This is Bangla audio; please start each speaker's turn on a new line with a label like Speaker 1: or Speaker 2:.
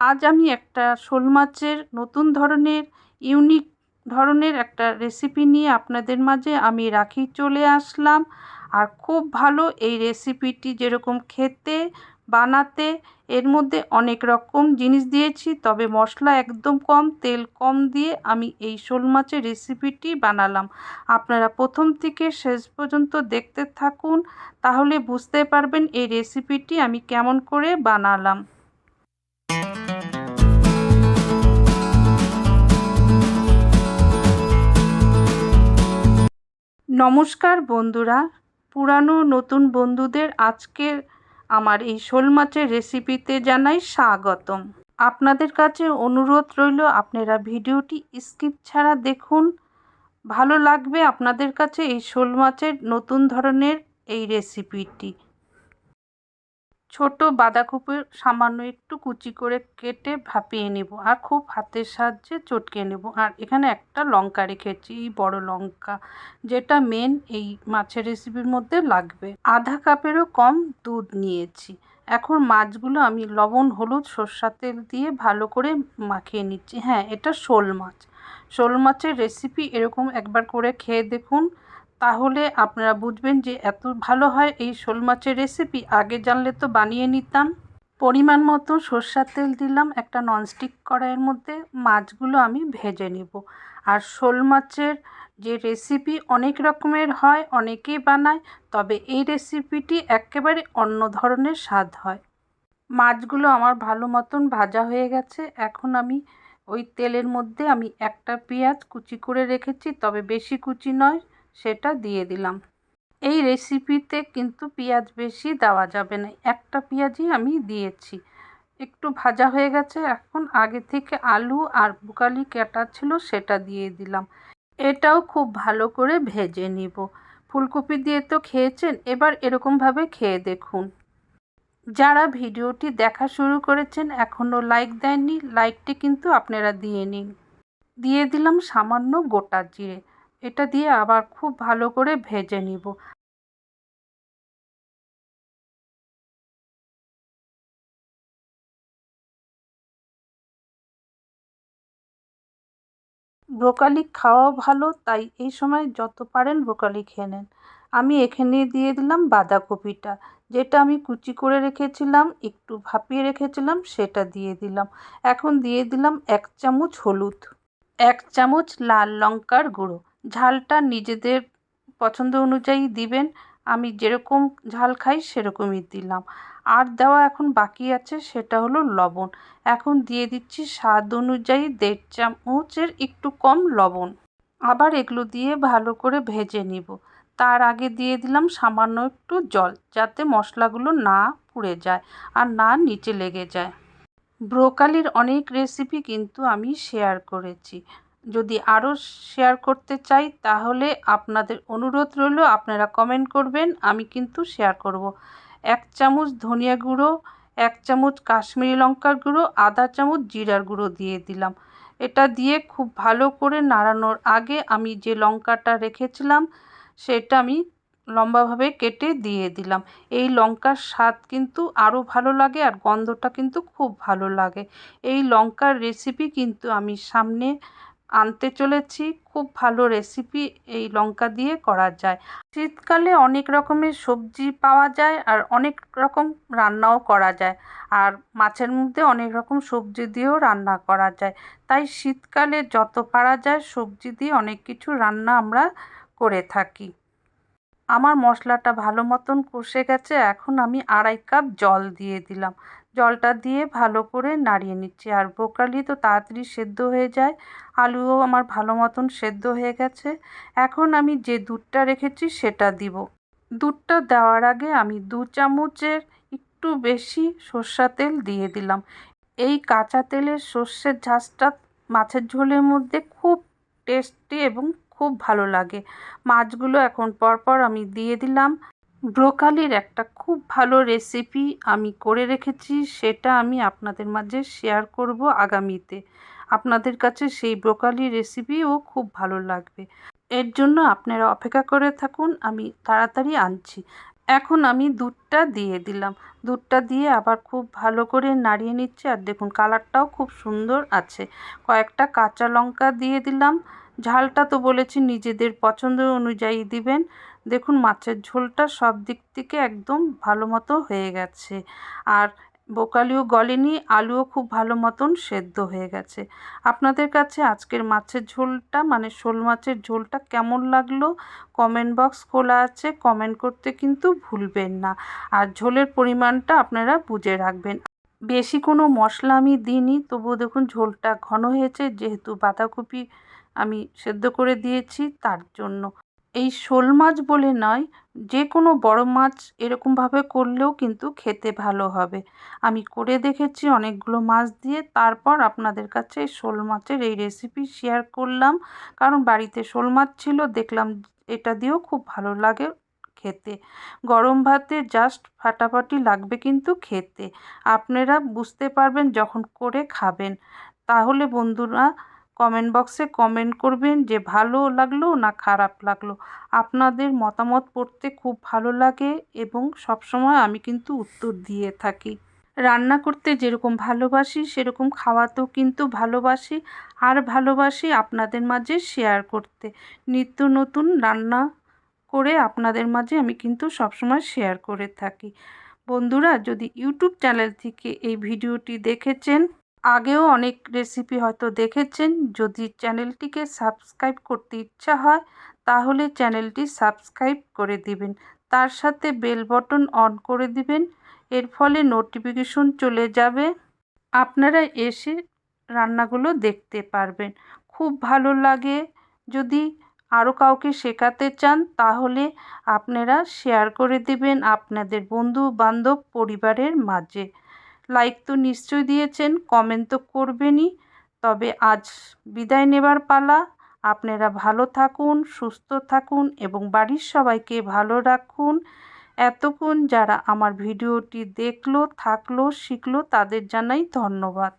Speaker 1: আজ আমি একটা শোল মাছের নতুন ধরনের, ইউনিক ধরনের একটা রেসিপি নিয়ে আপনাদের মাঝে আমি রাখি চলে আসলাম। আর খুব ভালো এই রেসিপিটি যেরকম খেতে, বানাতে, এর মধ্যে অনেক রকম জিনিস দিয়েছি। তবে মশলা একদম কম, তেল কম দিয়ে আমি এই শোল মাছের রেসিপিটি বানালাম। আপনারা প্রথম থেকে শেষ পর্যন্ত দেখতে থাকুন, তাহলে বুঝতে পারবেন এই রেসিপিটি আমি কেমন করে বানালাম। নমস্কার বন্ধুরা, পুরানো নতুন বন্ধুদের আজকের আমার এই শোল মাছের রেসিপিতে জানাই স্বাগতম। আপনাদের কাছে অনুরোধ রইল, আপনারা ভিডিওটি স্কিপ ছাড়া দেখুন। ভালো লাগবে আপনাদের কাছে এই শোল মাছের নতুন ধরনের এই রেসিপিটি। ছোট বাঁধাকপির সামান্য একটু কুচি করে কেটে ভাপিয়ে নেব আর খুব হাতের সাহায্যে চটকে নেব। আর এখানে একটা লঙ্কা রেখেছি, এই বড় লঙ্কা, যেটা মেন এই মাছের রেসিপির মধ্যে লাগবে। আধা কাপেরও কম দুধ নিয়েছি। এখন মাছগুলো আমি লবণ, হলুদ, সর্ষার তেল দিয়ে ভালো করে মাখিয়ে নিচ্ছি। হ্যাঁ এটা শোল মাছ। শোল মাছের রেসিপি এরকম একবার করে খেয়ে দেখুন। তাহলে আপনারা বুঝবেন যে এত ভালো হয় এই শোল মাছের রেসিপি আগে জানলে তো বানিয়ে নিতাম। পরিমাণ মতো সর্ষার তেল দিলাম একটা ননস্টিক কড়াইয়ের মধ্যে। মাছগুলো আমি ভেজে নেব। আর শোল মাছের যে রেসিপি অনেক রকমের হয়, অনেকেই বানায়, তবে এই রেসিপিটি একেবারে অন্য ধরনের স্বাদ হয়। মাছগুলো আমার ভালো মতন ভাজা হয়ে গেছে। এখন আমি ওই তেলের মধ্যে আমি একটা পেঁয়াজ কুচি করে রেখেছি, তবে বেশি কুচি নয়। সেটা দিয়ে দিলাম। এই রেসিপিতে কিন্তু পেঁয়াজ বেশি দেওয়া যাবে না। একটা পেঁয়াজই আমি দিয়েছি। একটু ভাজা হয়ে গেছে। এখন আগে থেকে আলু আর বুকালি কাটা ছিল সেটা দিয়ে দিলাম। এটাও খুব ভালো করে ভেজে নিব। ফুলকপি দিয়ে তো খেয়েছেন? এবার এরকমভাবে খেয়ে দেখুন। যারা ভিডিওটি দেখা শুরু করেছেন, এখনও লাইক দেননি লাইকটি কিন্তু আপনারা দিয়ে নিন। দিয়ে দিলাম সামান্য গোটা জিরে। এটা দিয়ে আবার খুব ভালো করে ভেজে নিব। ব্রোকালি খাওয়া ভালো, তাই এই সময় যত পারেন ব্রোকালি খেয়ে নেন। আমি এখানে দিয়ে দিলাম বাঁধাকপিটা, যেটা আমি কুচি করে রেখেছিলাম, একটু ভাপিয়ে রেখেছিলাম, সেটা দিয়ে দিলাম। এখন দিয়ে দিলাম এক চামচ হলুদ, এক চামচ লাল লঙ্কার গুঁড়ো। ঝালটা নিজেদের পছন্দ অনুযায়ী দিবেন। আমি যেরকম ঝাল খাই সেরকমই দিলাম। আর দেওয়া এখন বাকি আছে, সেটা হলো লবণ। এখন দিয়ে দিচ্ছি স্বাদ অনুযায়ী দেড় চামচের একটু কম লবণ। আবার এগুলো দিয়ে ভালো করে ভেজে নিব। তার আগে দিয়ে দিলাম সামান্য একটু জল, যাতে মশলাগুলো না পুড়ে যায় আর না নিচে লেগে যায়। ব্রোকালির অনেক রেসিপি কিন্তু আমি শেয়ার করেছি। যদি আরও শেয়ার করতে চাই, তাহলে আপনাদের অনুরোধ রইল, আপনারা কমেন্ট করবেন, আমি কিন্তু শেয়ার করব। এক চামচ ধনিয়া গুঁড়ো, এক চামচ কাশ্মীরি লঙ্কার গুঁড়ো, আধা চামচ জিরার গুঁড়ো দিয়ে দিলাম। এটা দিয়ে খুব ভালো করে নাড়ানোর আগে আমি যে লঙ্কাটা রেখেছিলাম, সেটা আমি লম্বাভাবে কেটে দিয়ে দিলাম। এই লঙ্কার স্বাদ কিন্তু আরও ভালো লাগে আর গন্ধটা কিন্তু খুব ভালো লাগে। এই লঙ্কার রেসিপি কিন্তু আমি সামনে আনতে চলেছি, খুব ভালো রেসিপি এই লঙ্কা দিয়ে করা যায়। শীতকালে অনেক রকমের সবজি পাওয়া যায় আর অনেক রকম রান্নাও করা যায়। আর মাছের মধ্যে অনেক রকম সবজি দিয়েও রান্না করা যায়। তাই শীতকালে যত পারা যায় সবজি দিয়ে অনেক কিছু রান্না আমরা করে থাকি। আমার মশলাটা ভালো মতন কষে গেছে, এখন আমি আড়াই কাপ জল দিয়ে দিলাম। জলটা দিয়ে ভালো করে নাড়িয়ে নিচ্ছি। আর ব্রোকালি তো তাড়াতাড়ি সেদ্ধ হয়ে যায়, আলুও আমার ভালো মতন সেদ্ধ হয়ে গেছে। এখন আমি যে দুধটা রেখেছি সেটা দিব। দুধটা দেওয়ার আগে আমি দু চামচের একটু বেশি সর্ষা তেল দিয়ে দিলাম। এই কাঁচা তেলের সর্ষের ঝাঁসটা মাছের ঝোলের মধ্যে খুব টেস্টি এবং খুব ভালো লাগে। মাছগুলো এখন পরপর আমি দিয়ে দিলাম। ব্রোকালির একটা খুব ভালো রেসিপি আমি করে রেখেছি, সেটা আমি আপনাদের মাঝে শেয়ার করব আগামীতে। আপনাদের কাছে সেই ব্রোকালি রেসিপিও খুব ভালো লাগবে। এর জন্য আপনারা অপেক্ষা করে থাকুন, আমি তাড়াতাড়ি আনছি। এখন আমি দুধটা দিয়ে দিলাম। দুধটা দিয়ে আবার খুব ভালো করে নাড়িয়ে নিচ্ছে আর দেখুন কালারটাও খুব সুন্দর আছে। কয়েকটা কাঁচা লঙ্কা দিয়ে দিলাম। ঝালটা তো বলেছি নিজেদের পছন্দ অনুযায়ী দিবেন। দেখুন মাছের ঝোলটা সব দিক থেকে একদম ভালো মতো হয়ে গেছে। আর বোকালিও গলেনি, আলুও খুব ভালো মতন সেদ্ধ হয়ে গেছে। আপনাদের কাছে আজকের মাছের ঝোলটা মানে শোল মাছের ঝোলটা কেমন লাগল? কমেন্ট বক্স খোলা আছে, কমেন্ট করতে কিন্তু ভুলবেন না। আর ঝোলের পরিমাণটা আপনারা বুঝে রাখবেন। বেশি কোনো মশলা আমি দিইনি, তবুও দেখুন ঝোলটা ঘন হয়েছে, যেহেতু বাঁধাকপি আমি সেদ্ধ করে দিয়েছি, তার জন্য। এই শোল মাছ বলে নয়, যে কোনো বড় মাছ এরকমভাবে করলেও কিন্তু খেতে ভালো হবে। আমি করে দেখেছি অনেকগুলো মাছ দিয়ে, তারপর আপনাদের কাছে শোল মাছের এই রেসিপি শেয়ার করলাম। কারণ বাড়িতে শোল মাছ ছিল, দেখলাম এটা দিয়েও খুব ভালো লাগে খেতে। গরম ভাতে জাস্ট ফাটাফাটি লাগবে কিন্তু খেতে। আপনারা বুঝতে পারবেন যখন করে খাবেন। তাহলে বন্ধুরা কমেন্ট বক্সে কমেন্ট করবেন যে ভালো লাগল না খারাপ লাগল। আপনাদের মতামত পড়তে খুব ভালো লাগে এবং সবসময় আমি কিন্তু উত্তর দিয়ে থাকি। রান্না করতে যেরকম ভালোবাসি, সেরকম খাওয়াতেও কিন্তু ভালোবাসি আর ভালোবাসি আপনাদের মাঝে শেয়ার করতে। নিত্য নতুন রান্না করে আপনাদের মাঝে আমি কিন্তু সবসময় শেয়ার করে থাকি। বন্ধুরা, যদি ইউটিউব চ্যানেল থেকে এই ভিডিওটি দেখেছেন আগেও অনেক রেসিপি হয়তো দেখেছেন। যদি চ্যানেলটিকে সাবস্ক্রাইব করতে ইচ্ছা হয়, তাহলে চ্যানেলটি সাবস্ক্রাইব করে দিবেন। তার সাথে বেল বটন অন করে দিবেন। এর ফলে নোটিফিকেশন চলে যাবে। আপনারা এসে রান্নাগুলো দেখতে পারবেন। খুব ভালো লাগে। যদি আরও কাউকে শেখাতে চান, তাহলে আপনারা শেয়ার করে দেবেন আপনাদের বন্ধু বান্ধব পরিবারের মাঝে। লাইক তো নিশ্চয়ই দিয়েছেন কমেন্ট তো করবেনই। তবে আজ বিদায় নেবার পালা। আপনারা ভালো থাকুন, সুস্থ থাকুন এবং বাড়ির সবাইকে ভালো রাখুন। এতক্ষণ যারা আমার ভিডিওটি দেখল, থাকল, শিখলো, তাদের জানাই ধন্যবাদ।